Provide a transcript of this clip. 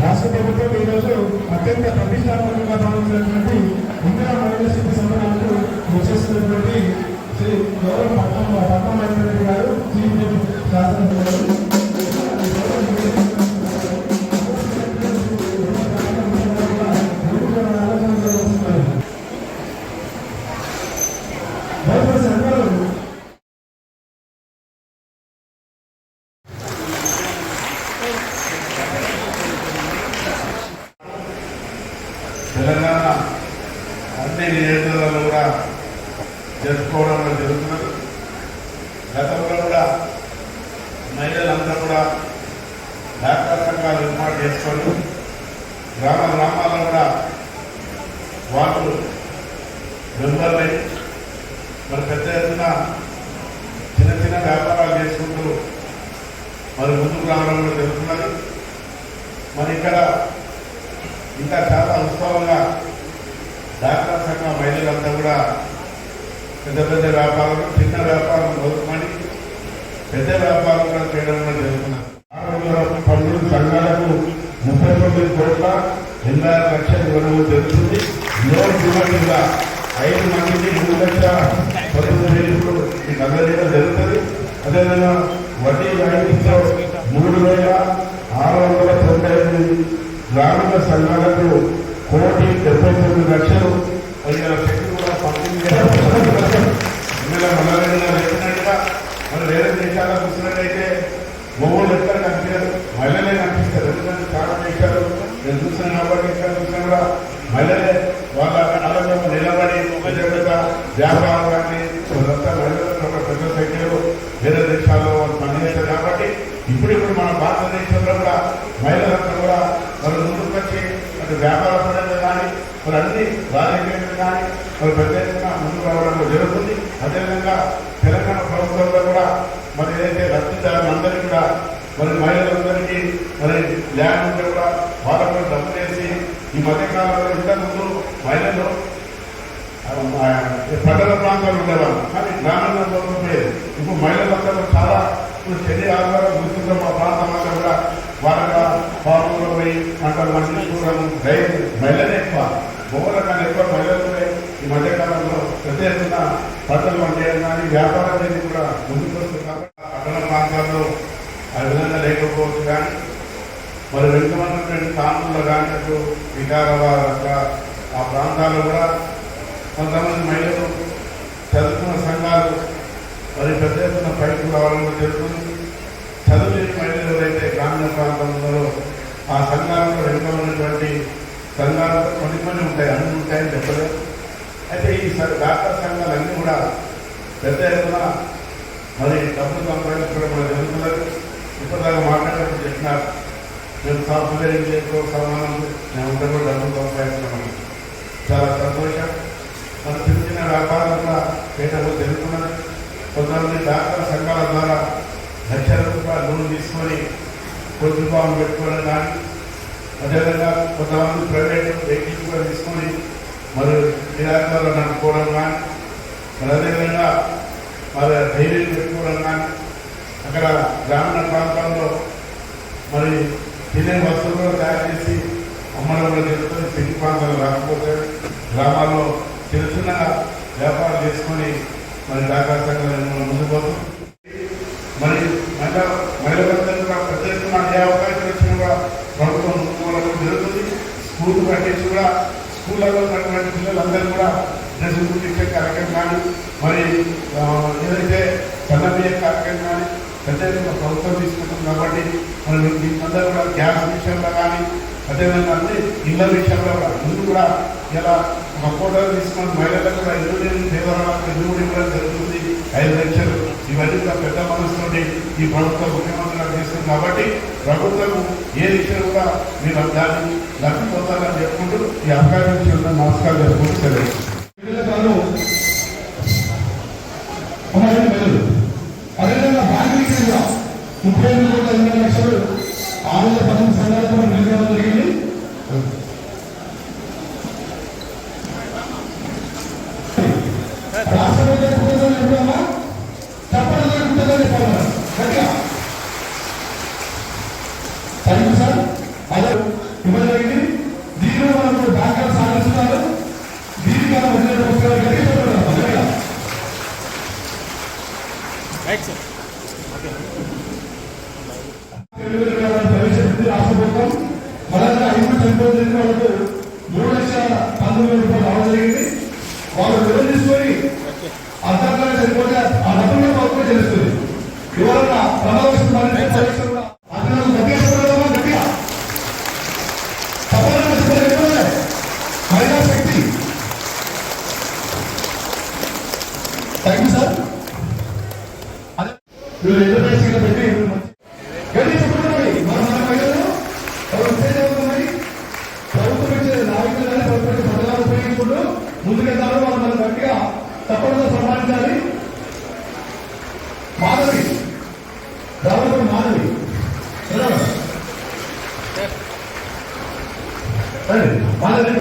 రాష్ట్ర అత్యంత ప్రతిష్టాత్మకంగా భావించినటువంటి ఇందిరా మహిళా శక్తి శ్రీ గౌరవ పట్నం పట్నం గారు చీఫ్ తెలంగాణ అన్ని నియోజకవర్గాలు కూడా జరుపుకోవడం జరుగుతున్నారు గతంలో కూడా మహిళలందరూ కూడా డాక్టర్ సంఘాలు ఏర్పాటు చేసుకొని గ్రామ గ్రామాల్లో కూడా వాళ్ళు మెంబర్లై. మరి పెద్ద ఎత్తున చిన్న చిన్న వ్యాపారాలు చేసుకుంటూ మరి ముందుకు రావడం కూడా జరుగుతున్నది. మరి ఇక్కడ ఇంకా చాలా ఉత్సవంగా డాక్టర్ సంఘ మహిళలంతా కూడా పెద్ద పెద్ద వ్యాపారాలు చిన్న వ్యాపారం మొదలుకొని పెద్ద వ్యాపారం కూడా చేయడం కూడా జరుగుతున్నారు ఆరోగ్య సంఘాలకు ముప్పై తొమ్మిది కోట్ల ఎనభై ఆరు లక్షలు ఇవ్వడం జరుగుతుంది. లోన్ చూడకుండా ఐదు మందికి మూడు లక్షల పంతొమ్మిది వేలు మీకు అందజేయడం జరుగుతుంది. అదేవిధంగా వడ్డీ వాయిదీతో మూడు వేల ఆరు వందల తొంభై ఎనిమిది గ్రామీణ సంఘాలకు కోటి డెబ్బై తొమ్మిది లక్షలు నేను చూసిన కాబట్టి ఇక్కడ చూసినా కూడా మహిళలే వాళ్ళ అలాగే నిలబడి పెద్ద వ్యాపారం కానీ వాళ్ళంతా మహిళలు ఒక పెద్ద సంఖ్యలో వేరే దేశాల్లో వాళ్ళు పనిచేస్తారు కాబట్టి ఇప్పుడు ఇప్పుడు మన భారతదేశంలో కూడా మహిళలంతా కూడా మరి ముందుకు అటు వ్యాపార పరంగా కానీ మరి అన్ని రాజకీయంగా కానీ మరి పెద్ద ఎత్తున ముందుకు రావడం జరుగుతుంది. అదేవిధంగా తెలంగాణ ప్రభుత్వంలో కూడా మరి ఏదైతే లబ్ధిదారులందరికీ కూడా మరి మహిళలందరికీ మరి ల్యాండ్ ఉంటే కూడా వాళ్ళకు కూడా డబ్బులు వేసి ఈ మధ్యకాలంలో ఇంతకుముందు మహిళలు పట్టణ ప్రాంతాలు ఉండేవాళ్ళు. కానీ గ్రామీణ పోయేది ఇప్పుడు మహిళలందరూ చాలా ఇప్పుడు చెల్లి ఆధారం గుర్తుంటే మా ప్రాంతం అంతా కూడా వాళ్ళ ఫార్ములో పోయి పంటలు పండించుకోవడం రైతు మహిళలే ఎక్కువ. బొమ్మల కానీ ఎక్కువ మహిళలు ఈ మధ్యకాలంలో పెద్ద ఎత్తున పంటలు పండేయడం కానీ వ్యాపారం అనేది కూడా ముందుకు వస్తుంది కాబట్టి పట్టణ ప్రాంతాల్లో ఆ లేకపోవచ్చు కానీ మరి వెళ్తున్నటువంటి ప్రాంతంలో కానీ అటు వికారాబాద్ అట్లా ఆ ప్రాంతాల్లో కూడా కొంతమంది మహిళలు చదువుకున్న సంఘాలు మరి పెద్ద ఎత్తున పైకి రావడం కూడా జరుగుతుంది. చదువులేని మహిళలు ఎవరైతే గ్రామీణ ప్రాంతంలో ఆ సంఘాలలో వెనుకబడినటువంటి సంఘాలు కొన్ని కొన్ని ఉంటాయి. అన్ని ఉంటాయని చెప్పలేదు అయితే ఈ డాక్టర్ సంఘాలన్నీ కూడా పెద్ద ఎత్తున మరి డబ్బులు సంపాదించుకోవడం కూడా జరుగుతున్నది. ఇప్పటిదాకా మాట్లాడేటప్పుడు చెప్తున్నారు నేను సాఫ్ట్వేర్ ఇంజనీర్తో సమానం. మేమంతా కూడా డబ్బులు సంపాదిస్తున్నాము చాలా సంతోషం. మన చిన్న చిన్న వ్యాపారం కూడా చేయడం జరుగుతున్నది కొంతమంది డాక్టర్ సంఘాల ద్వారా లక్షల రూపాయలు లోన్ తీసుకొని కొద్ది రూపాయలు పెట్టుకోవడం కానీ అదేవిధంగా కొంతమంది ప్రైవేట్ వెహికల్స్ కూడా తీసుకొని మరి నిరాకారాలు నడుపుకోవడం కానీ మరి అదేవిధంగా మరి డైరీలు అక్కడ గ్రామీణ ప్రాంతాల్లో మరి తినే వస్తువులు తయారు చేసి అమ్మడం కూడా జరుగుతుంది. సిటీ ప్రాంతాలు రాకపోతే గ్రామాల్లో చిన్న చిన్న వ్యాపారం చేసుకొని మరి డాకా సంఘాలు ముందుకు పోతాం మరి మహిళా మహిళలందరూ కూడా పెద్ద ఏ అవకాశం వచ్చినా కూడా ప్రభుత్వం ముందుకోవడం జరుగుతుంది. స్కూల్ కట్టించి కూడా స్కూళ్ళలో ఉన్నటువంటి పిల్లలందరూ కూడా డ్రెస్ కుట్టించే కార్యక్రమం కానీ మరి ఏదైతే సన్నబియ్య కార్యక్రమం కానీ పెద్ద ప్రభుత్వం తీసుకుంటుంది కాబట్టి మనం దీనికందరూ కూడా గ్యాస్ విషయంలో కానీ అదేవిధంగా అన్ని ఇళ్ళ విషయంలో కూడా ఇల్లు కూడా ఇలా ఒక ఫోటో తీసుకుని మహిళలకు కూడా ఇల్లు లేని దేవాలయాలకు ఇల్లు కూడా ఇవ్వడం జరుగుతుంది. ఐదు లక్షలు ఇవన్నీ కూడా పెద్ద మనసుతోటి ఈ ప్రభుత్వం ముఖ్యమంత్రి గారు చేస్తుంది కాబట్టి ప్రభుత్వం ఏ విషయం కూడా మీరు దాన్ని లక్ష్మిపోతారని చెప్పుకుంటూ ఈ అవకాశం విషయంలో నమస్కారం చెప్పుకుంటూ సెలవు. ముప్పై ఎనిమిది కోట్ల ఎనభై లక్షలు ఆరు వేల పన్నెండు సంఘాలకు మనం నిలవడం జరిగింది Excellent. Father, Öyle diyor. Bana dedi